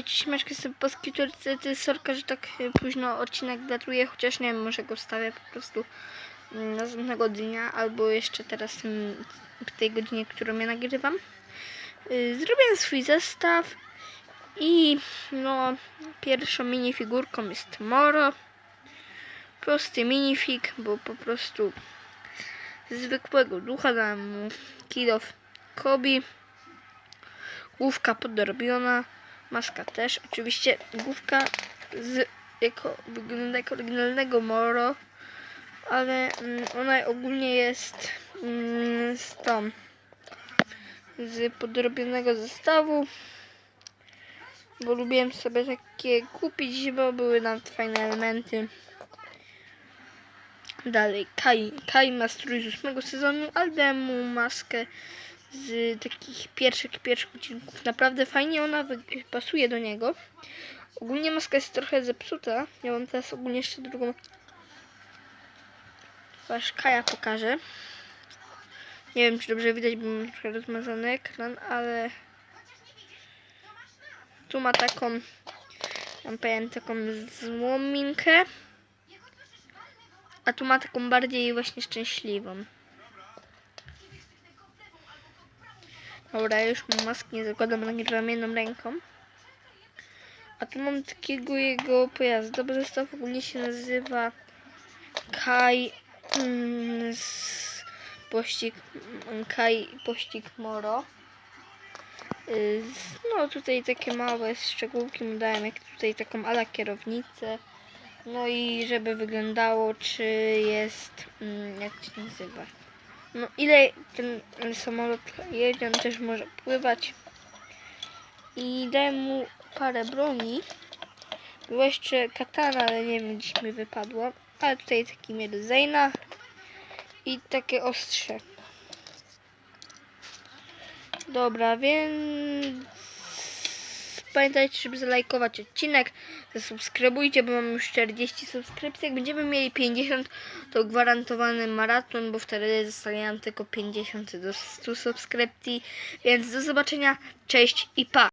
Ci śmieszki sobie polski turcy, sorka, że tak e, późno odcinek datuje, chociaż nie wiem, może go wstawię po prostu mm, następnego dnia, albo jeszcze teraz mm, w tej godzinie, którą ja nagrywam. Y, Zrobiłem swój zestaw i no pierwszą minifigurką jest Moro. Prosty minifig, bo po prostu zwykłego ducha dałem mu kilof Kobi. Główka podrobiona, maska też. Oczywiście główka z, jako, wygląda jak oryginalnego Moro, ale mm, ona ogólnie jest mm, z tą z podrobionego zestawu, bo lubiłem sobie takie kupić, bo były nam fajne elementy. Dalej, Kai, Kai ma strój z ósmego sezonu, ale dałem mu maskę z takich pierwszych, pierwszych odcinków. Naprawdę fajnie ona pasuje do niego. Ogólnie maska jest trochę zepsuta. Ja mam teraz ogólnie jeszcze drugą. Wasz Kaja pokażę. Nie wiem, czy dobrze widać, bo mam trochę rozmazany ekran, ale tu ma taką, mam powiem, taką złą minkę, a tu ma taką bardziej właśnie szczęśliwą. Dobra, już maski nie zakładam, nagrywam jedną ręką. A tu mam takiego jego pojazdu, bo zestaw ogólnie się nazywa Kai mm, z pościg mm, Kai pościg Moro. Y, No tutaj takie małe szczegółki mu dałem, jak tutaj taką ala kierownicę. No i żeby wyglądało, czy jest, mm, jak się nazywa, no ile ten samolot jedzie, on też może pływać. I dałem mu parę broni. Była jeszcze katana, ale nie wiem, gdzieś mi wypadło. Ale tutaj taki miecz Zeyna i takie ostrze. Dobra, więc pamiętajcie, żeby zalajkować odcinek, zasubskrybujcie, bo mam już 40 subskrypcji. Jak będziemy mieli 50, to gwarantowany maraton, bo wtedy zostawiam tylko 50 do 100 subskrypcji. Więc do zobaczenia, cześć i pa!